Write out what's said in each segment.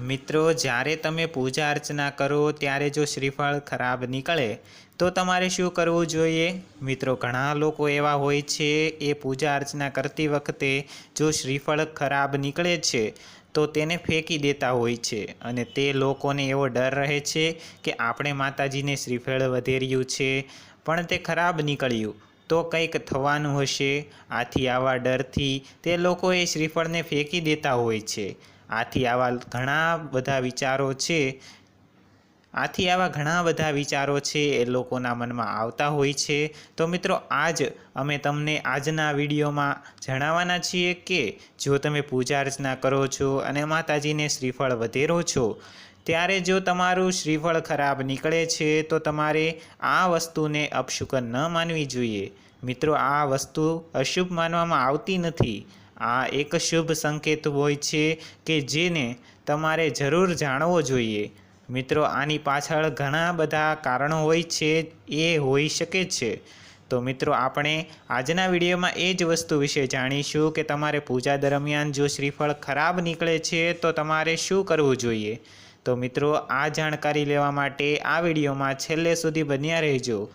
મિત્રો, જ્યારે તમે પૂજા અર્ચના કરો, ત્યારે જો શ્રીફળ ખરાબ નીકળે, તો તમારે શું કરવું જોઈએ? મિત્રો, ઘણા લોકો એવા હોય છે, એ પૂજા અર્ચના કરતી વખતે જો શ્રીફળ ખરાબ નીકળે છે, તો તેને ફેંકી દેતા હોય છે. અને તે લોકોને એવો ડર રહે છે કે આપણે માતાજીને શ્રીફળ વધેર્યું છે, પણ તે ખરાબ નીકળ્યું, તો કંઈક થવાનું હશે. આથી આવા ડરથી તે લોકો એ શ્રીફળને ફેંકી દેતા હોય છે. આથી આવા ઘણા બધા વિચારો છે. આથી આવા ઘણા બધા વિચારો છે એ લોકોના મનમાં આવતા હોય છે. તો મિત્રો, આજ અમે તમને આજના વિડીયોમાં જણાવવાના છીએ કે જો તમે પૂજા અર્ચના કરો છો અને માતાજીને શ્રીફળ વધેરો છો, ત્યારે જો તમારું શ્રીફળ ખરાબ નીકળે છે, તો તમારે આ વસ્તુને અપશુકન ન માનવી જોઈએ. મિત્રો, આ વસ્તુ અશુભ માનવામાં આવતી નથી. આ એક શુભ સંકેત હોય છે કે જેને તમારે જરૂર જાણવો જોઈએ. મિત્રો, આની પાછળ ઘણા બધા કારણો હોય છે, એ હોઈ શકે છે. તો મિત્રો, આપણે આજના વિડીયોમાં એ જ વસ્તુ વિશે જાણીશું કે તમારે પૂજા દરમિયાન જો શ્રીફળ ખરાબ નીકળે છે, તો તમારે શું કરવું જોઈએ? તો મિત્રો, આ જાણકારી લેવા માટે આ વિડીયોમાં છેલ્લે સુધી બન્યા રહેજો.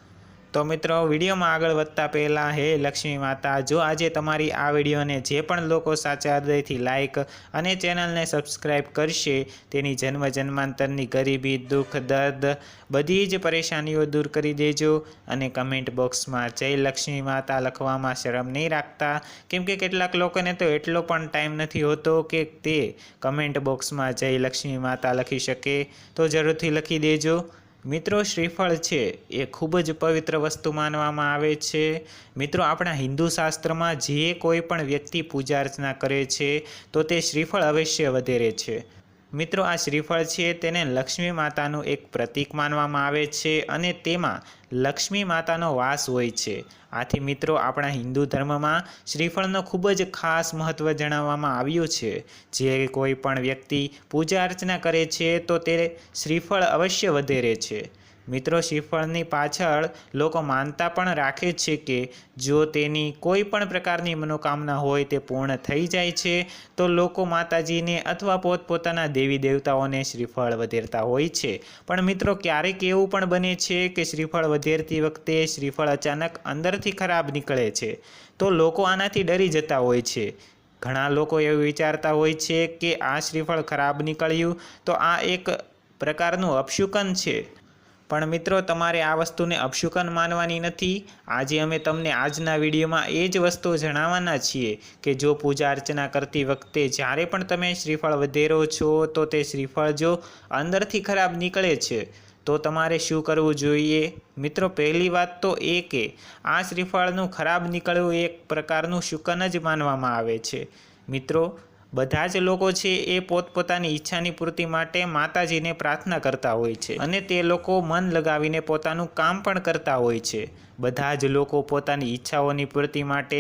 તો મિત્રો, વિડીયોમાં આગળ વધતા પહેલાં, હે લક્ષ્મી માતા, જો આજે તમારી આ વિડીયોને જે પણ લોકો સાચા હૃદયથી લાઇક અને ચેનલને સબસ્ક્રાઈબ કરશે, તેની જન્મ જન્માંતરની ગરીબી, દુઃખ, દર્દ, બધી જ પરેશાનીઓ દૂર કરી દેજો અને કમેન્ટ બોક્સમાં જય લક્ષ્મી માતા લખવામાં શરમ નહીં રાખતા. કેમ કે કેટલાક લોકોને તો એટલો પણ ટાઈમ નથી હોતો કે તે કમેન્ટ બોક્સમાં જય લક્ષ્મી માતા લખી શકે. તો જરૂરથી લખી દેજો. મિત્રો, શ્રીફળ છે, એ ખૂબ જ પવિત્ર વસ્તુ માનવામાં આવે છે. મિત્રો, આપણા હિન્દુ શાસ્ત્રમાં જે કોઈ પણ વ્યક્તિ પૂજા અર્ચના કરે છે, તો તે શ્રીફળ અવશ્ય વધેરે છે. મિત્રો, આ શ્રીફળ છે તેને લક્ષ્મી માતાનું એક પ્રતીક માનવામાં આવે છે અને તેમાં લક્ષ્મી માતાનો વાસ હોય છે. આથી મિત્રો, આપણા હિન્દુ ધર્મમાં શ્રીફળનો ખૂબ જ ખાસ મહત્ત્વ જણાવવામાં આવ્યું છે. જે કોઈ પણ વ્યક્તિ પૂજા અર્ચના કરે છે તો તે શ્રીફળ અવશ્ય વધેરે છે. મિત્રો શ્રીફળની પાછળ લોકો માનતા પણ રાખે છે કે જો તેની કોઈ પણ પ્રકારની મનોકામના હોય તે પૂર્ણ થઈ જાય છે, તો લોકો માતાજીને અથવા પોતપોતાના દેવી દેવતાઓને શ્રીફળ વધેરતા હોય છે. પણ મિત્રો ક્યારેક એવું પણ બને છે કે શ્રીફળ વધેરતી વખતે શ્રીફળ અચાનક અંદરથી ખરાબ નીકળે છે, તો લોકો આનાથી ડરી જતા હોય છે. ઘણા લોકો એવું વિચારતા હોય છે કે આ શ્રીફળ ખરાબ નીકળ્યું તો આ એક પ્રકારનું અપશુકન છે. પણ મિત્રો, તમારે આ વસ્તુને અપશુકન માનવાની નથી. આજે અમે તમને આજના વિડીયોમાં એ જ વસ્તુ જણાવવાના છીએ કે જો પૂજા અર્ચના કરતી વખતે જ્યારે પણ તમે શ્રીફળ વધેરો છો, તો તે શ્રીફળ જો અંદરથી ખરાબ નીકળે છે, તો તમારે શું કરવું જોઈએ? મિત્રો, પહેલી વાત તો એ કે આ શ્રીફળનું ખરાબ નીકળવું એક પ્રકારનું શુકન જ માનવામાં આવે છે. મિત્રો બધા જ લોકો છે એ પોતપોતાની ઈચ્છાની પૂર્તિ માટે માતાજીને પ્રાર્થના કરતા હોય છે. અને તે લોકો મન લગાવીને પોતાનું કામ પણ કરતા હોય છે. બધા જ લોકો પોતાની ઈચ્છાઓની પૂર્તિ માટે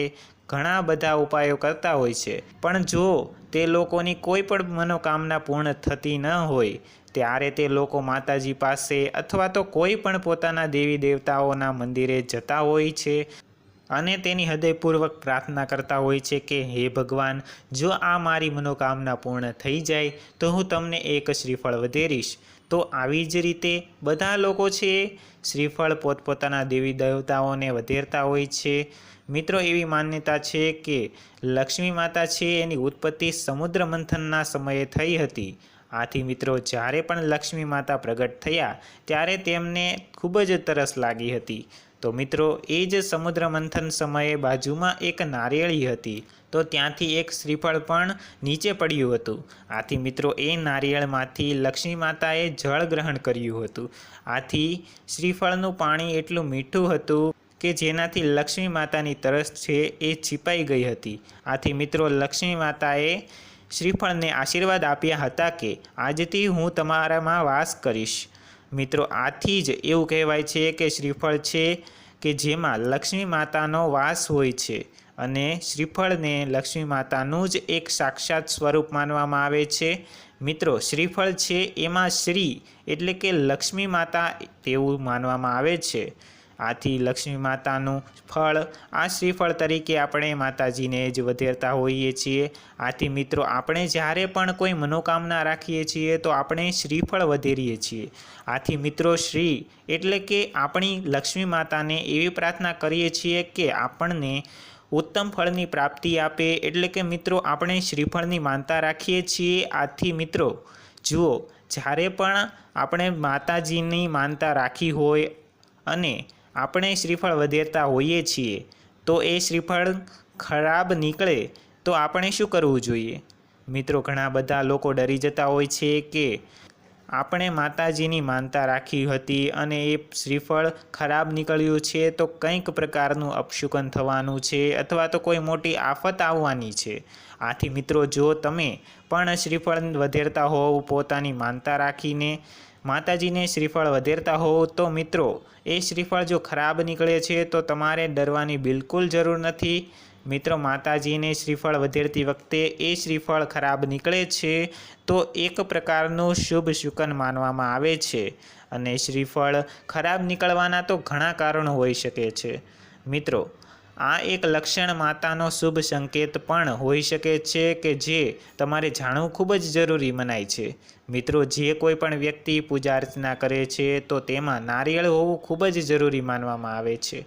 ઘણા બધા ઉપાયો કરતા હોય છે. પણ જો તે લોકોની કોઈ પણ મનોકામના પૂર્ણ થતી ન હોય, ત્યારે તે લોકો માતાજી પાસે અથવા તો કોઈ પણ પોતાના દેવી દેવતાઓના મંદિરે જતા હોય છે અને તેની હૃદયપૂર્વક પ્રાર્થના કરતા હોય છે કે, હે ભગવાન, જો આ મારી મનોકામના પૂર્ણ થઈ જાય, તો હું તમને એક શ્રીફળ વધેરીશ. તો આવી જ રીતે બધા લોકો છે, શ્રીફળ પોતપોતાના દેવી દેવતાઓને વધેરતા હોય છે. મિત્રો, એવી માન્યતા છે કે, લક્ષ્મી માતા છે, એની ઉત્પત્તિ સમુદ્ર મંથનના સમયે થઈ હતી. આથી મિત્રો, જ્યારે પણ લક્ષ્મી માતા પ્રગટ થયા, ત્યારે તેમને ખૂબ જ તરસ લાગી હતી. તો મિત્રો, એ જ સમુદ્ર મંથન સમયે બાજુમાં એક નારિયેળી હતી. તો ત્યાંથી એક શ્રીફળ પણ નીચે પડ્યું હતું. આથી મિત્રો, એ નારિયેળમાંથી લક્ષ્મી માતાએ જળ ગ્રહણ કર્યું હતું. આથી શ્રીફળનું પાણી એટલું મીઠું હતું કે જેનાથી લક્ષ્મી માતાની તરસ છે એ છીપાઈ ગઈ હતી. આથી મિત્રો, લક્ષ્મી માતાએ શ્રીફળને આશીર્વાદ આપ્યા હતા કે આજથી હું તમારામાં વાસ કરીશ. મિત્રો, આથી જ એવું કહેવાય છે કે શ્રીફળ છે કે જેમાં લક્ષ્મી માતાનો વાસ હોય છે અને શ્રીફળને લક્ષ્મી માતાનું જ એક સાક્ષાત સ્વરૂપ માનવામાં આવે છે. મિત્રો, શ્રીફળ છે એમાં શ્રી એટલે કે લક્ષ્મી માતા તેવું માનવામાં આવે છે. આથી લક્ષ્મી માતાનું ફળ, આ શ્રીફળ તરીકે આપણે માતાજીને જ વધેરતા હોઈએ છીએ. આથી મિત્રો, આપણે જ્યારે પણ કોઈ મનોકામના રાખીએ છીએ, તો આપણે શ્રીફળ વધેરીએ છીએ. આથી મિત્રો, શ્રી એટલે કે આપણી લક્ષ્મી માતાને એવી પ્રાર્થના કરીએ છીએ કે આપણને ઉત્તમ ફળની પ્રાપ્તિ આપે. એટલે કે મિત્રો, આપણે શ્રીફળની માનતા રાખીએ છીએ. આથી મિત્રો, જુઓ, જ્યારે પણ આપણે માતાજીની માનતા રાખી હોય અને આપણે શ્રીફળ વધેરતા હોઈએ છીએ, તો એ શ્રીફળ ખરાબ નીકળે, તો આપણે શું કરવું જોઈએ? મિત્રો, ઘણા બધા લોકો ડરી જતા હોય છે કે આપણે માતાજીની માનતા રાખી હતી અને એ શ્રીફળ ખરાબ નીકળ્યું છે તો કંઈક પ્રકારનું અપશુકન થવાનું છે અથવા તો કોઈ મોટી આફત આવવાની છે. આથી મિત્રો, જો તમે પણ શ્રીફળ વધેરતા હોવ, પોતાની માનતા રાખીને માતાજીને શ્રીફળ વધેરતા હોવ, તો મિત્રો, એ શ્રીફળ જો ખરાબ નીકળે છે તો તમારે ડરવાની બિલકુલ જરૂર નથી. મિત્રો, માતાજીને શ્રીફળ વધેરતી વખતે એ શ્રીફળ ખરાબ નીકળે છે, તો એક પ્રકારનું શુભ શુકન માનવામાં આવે છે. અને શ્રીફળ ખરાબ નીકળવાના તો ઘણા કારણો હોઈ શકે છે. મિત્રો, આ એક લક્ષણ માતાનો શુભ સંકેત પણ હોઈ શકે છે કે જે તમારે જાણવું ખૂબ જ જરૂરી મનાય છે. મિત્રો, જે કોઈ પણ વ્યક્તિ પૂજા અર્ચના કરે છે, તો તેમાં નારિયેળ હોવું ખૂબ જ જરૂરી માનવામાં આવે છે.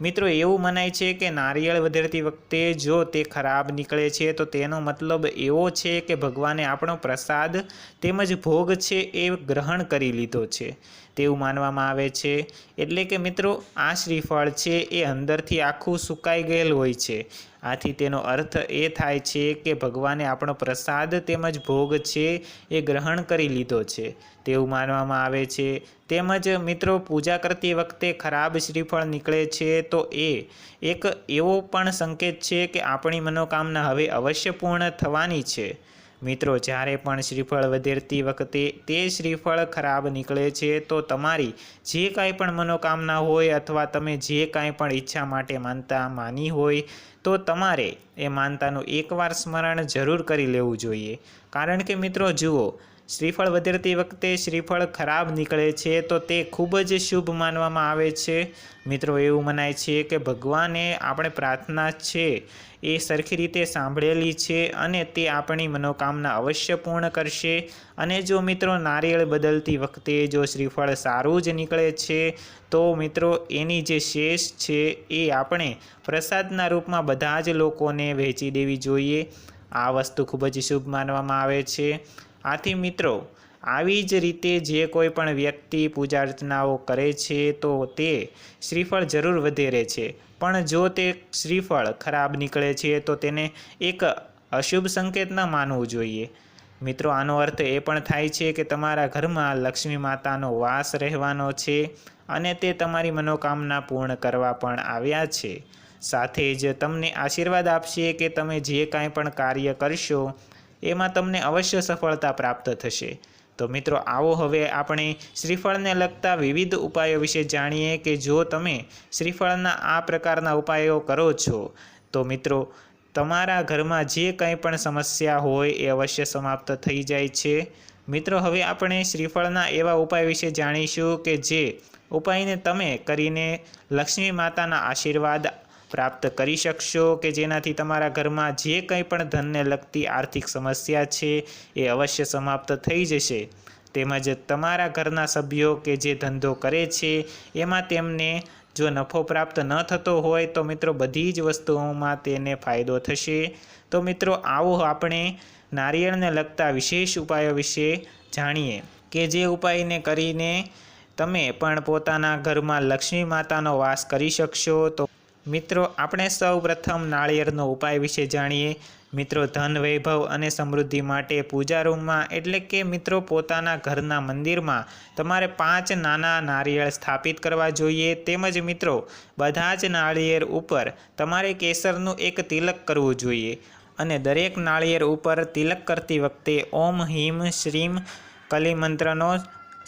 મિત્રો, એવું મનાય છે કે નારિયેળ વધેરતી વખતે જો તે ખરાબ નીકળે છે, તો તેનો મતલબ એવો છે કે ભગવાને આપણો પ્રસાદ તેમજ ભોગ છે એ ગ્રહણ કરી લીધો છે. તેવું માનવામાં આવે છે. એટલે કે મિત્રો, આ શ્રીફળ છે એ અંદરથી આખું સુકાઈ ગયેલ હોય છે. આથી તેનો અર્થ એ થાય છે કે ભગવાને આપણો પ્રસાદ તેમજ ભોગ છે એ ગ્રહણ કરી લીધો છે. તેવું માનવામાં આવે છે. તેમજ મિત્રો, પૂજા કરતી વખતે ખરાબ શ્રીફળ નીકળે છે તો એ એક એવો પણ સંકેત છે કે આપણી મનોકામના હવે અવશ્ય પૂર્ણ થવાની છે. મિત્રો, જ્યારે પણ શ્રીફળ વધેરતી વખતે તે શ્રીફળ ખરાબ નીકળે છે, તો તમારી જે કાંઈ પણ મનોકામના હોય અથવા તમે જે કાંઈ પણ ઈચ્છા માટે માનતા માની હોય, તો તમારે એ માનતાનું એકવાર સ્મરણ જરૂર કરી લેવું જોઈએ. કારણ કે મિત્રો, જુઓ શ્રીફળ વધેરતી વખતે શ્રીફળ ખરાબ નીકળે છે, તો તે ખૂબ જ શુભ માનવામાં આવે છે. મિત્રો, એવું મનાય છે કે ભગવાને આપણે પ્રાર્થના છે એ સરખી રીતે સાંભળેલી છે અને તે આપણી મનોકામના અવશ્ય પૂર્ણ કરશે. અને જો મિત્રો નારિયેળ બદલતી વખતે જો શ્રીફળ સારું જ નીકળે છે, તો મિત્રો એની જે શેષ છે એ આપણે પ્રસાદના રૂપમાં બધા જ લોકોને વહેંચી દેવી જોઈએ. આ વસ્તુ ખૂબ જ શુભ માનવામાં આવે છે. આથી મિત્રો, આવી જ રીતે જે કોઈ પણ વ્યક્તિ પૂજા અર્ચનાઓ કરે છે તો તે શ્રીફળ જરૂર વધેરે છે. પણ જો તે શ્રીફળ ખરાબ નીકળે છે તો તેને એક અશુભ સંકેત ન માનવું જોઈએ. મિત્રો, આનો અર્થ એ પણ થાય છે કે તમારા ઘરમાં લક્ષ્મી માતાનો વાસ રહેવાનો છે અને તે તમારી મનોકામના પૂર્ણ કરવા પણ આવ્યા છે. સાથે જ તમને આશીર્વાદ આપશે કે તમે જે કાંઈ પણ કાર્ય કરશો એમાં તમને અવશ્ય સફળતા પ્રાપ્ત થશે. તો મિત્રો, આવો હવે આપણે શ્રીફળને લગતા વિવિધ ઉપાયો વિશે જાણીએ કે જો તમે શ્રીફળના આ પ્રકારના ઉપાયો કરો છો, તો મિત્રો, તમારા ઘરમાં જે કંઈ પણ સમસ્યા હોય એ અવશ્ય સમાપ્ત થઈ જાય છે. મિત્રો, હવે આપણે શ્રીફળના એવા ઉપાય વિશે જાણીશું કે જે ઉપાયને તમે કરીને લક્ષ્મી માતાના આશીર્વાદ પ્રાપ્ત કરી શકશો કે જેનાથી તમારા ઘરમાં જે કંઈ પણ ધનને લગતી આર્થિક સમસ્યા છે એ અવશ્ય સમાપ્ત થઈ જશે. તેમજ તમારા ઘરના સભ્યો કે જે ધંધો કરે છે, એમાં તેમને જો નફો પ્રાપ્ત ન થતો હોય તો મિત્રો બધી જ વસ્તુઓમાં તેને ફાયદો થશે. તો મિત્રો આવો આપણે નારિયેળને લગતા વિશેષ ઉપાયો વિશે જાણીએ કે જે ઉપાયને કરીને તમે પણ પોતાના ઘરમાં લક્ષ્મી માતાનો વાસ કરી શકશો તો મિત્રો, આપણે સૌ પ્રથમ નાળિયેરનો ઉપાય વિશે જાણીએ. મિત્રો, ધન, વૈભવ અને સમૃદ્ધિ માટે પૂજા રૂમમાં એટલે કે મિત્રો, પોતાના ઘરના મંદિરમાં તમારે પાંચ નાના નારિયેળ સ્થાપિત કરવા જોઈએ. તેમજ મિત્રો, બધા જ નાળિયેર ઉપર તમારે કેસરનું એક તિલક કરવું જોઈએ. અને દરેક નાળિયેર ઉપર તિલક કરતી વખતે ઓમ હિમ શ્રીમ કલિમંત્રનો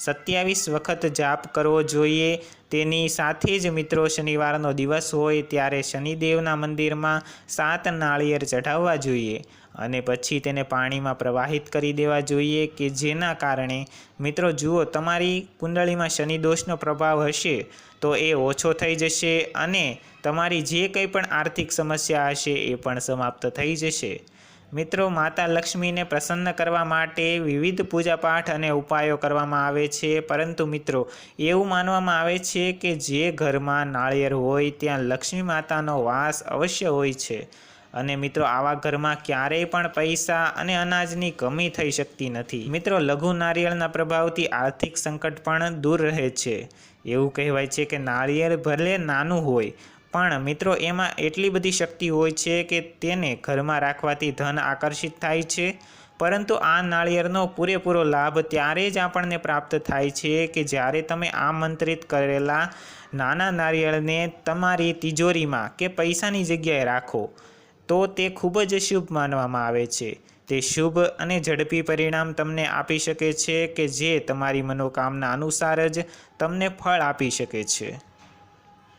સત્યાવીસ વખત જાપ કરવો જોઈએ. તેની સાથે જ મિત્રો શનિવારનો દિવસ હોય ત્યારે શનિદેવના મંદિરમાં સાત નાળિયેર ચઢાવવા જોઈએ અને પછી તેને પાણીમાં પ્રવાહિત કરી દેવા જોઈએ કે જેના કારણે મિત્રો જુઓ તમારી કુંડળીમાં શનિદોષનો પ્રભાવ હશે તો એ ઓછો થઈ જશે અને તમારી જે કંઈ પણ આર્થિક સમસ્યા હશે એ પણ સમાપ્ત થઈ જશે. મિત્રો, માતા લક્ષ્મીને પ્રસન્ન કરવા માટે વિવિધ પૂજાપાઠ અને ઉપાયો કરવામાં આવે છે. પરંતુ મિત્રો, એવું માનવામાં આવે છે કે જે ઘરમાં નાળિયેર હોય, ત્યાં લક્ષ્મી માતાનો વાસ અવશ્ય હોય છે. અને મિત્રો, આવા ઘરમાં ક્યારેય પણ પૈસા અને અનાજની કમી થઈ શકતી નથી. મિત્રો, લઘુ નારિયેળના પ્રભાવથી આર્થિક સંકટ પણ દૂર રહે છે. એવું કહેવાય છે કે નાળિયેર ભલે નાનું હોય પણ મિત્રો, એમાં એટલી બધી શક્તિ હોય છે કે તેને ઘરમાં રાખવાથી ધન આકર્ષિત થાય છે. પરંતુ આ નાળિયેરનો પૂરેપૂરો લાભ ત્યારે જ આપણને પ્રાપ્ત થાય છે કે જ્યારે તમે આમંત્રિત કરેલા નાના નાળિયેરને તમારી તિજોરીમાં કે પૈસાની જગ્યાએ રાખો, તો તે ખૂબ જ શુભ માનવામાં આવે છે. તે શુભ અને ઝડપી પરિણામ તમને આપી શકે છે કે જે તમારી મનોકામના અનુસાર જ તમને ફળ આપી શકે છે.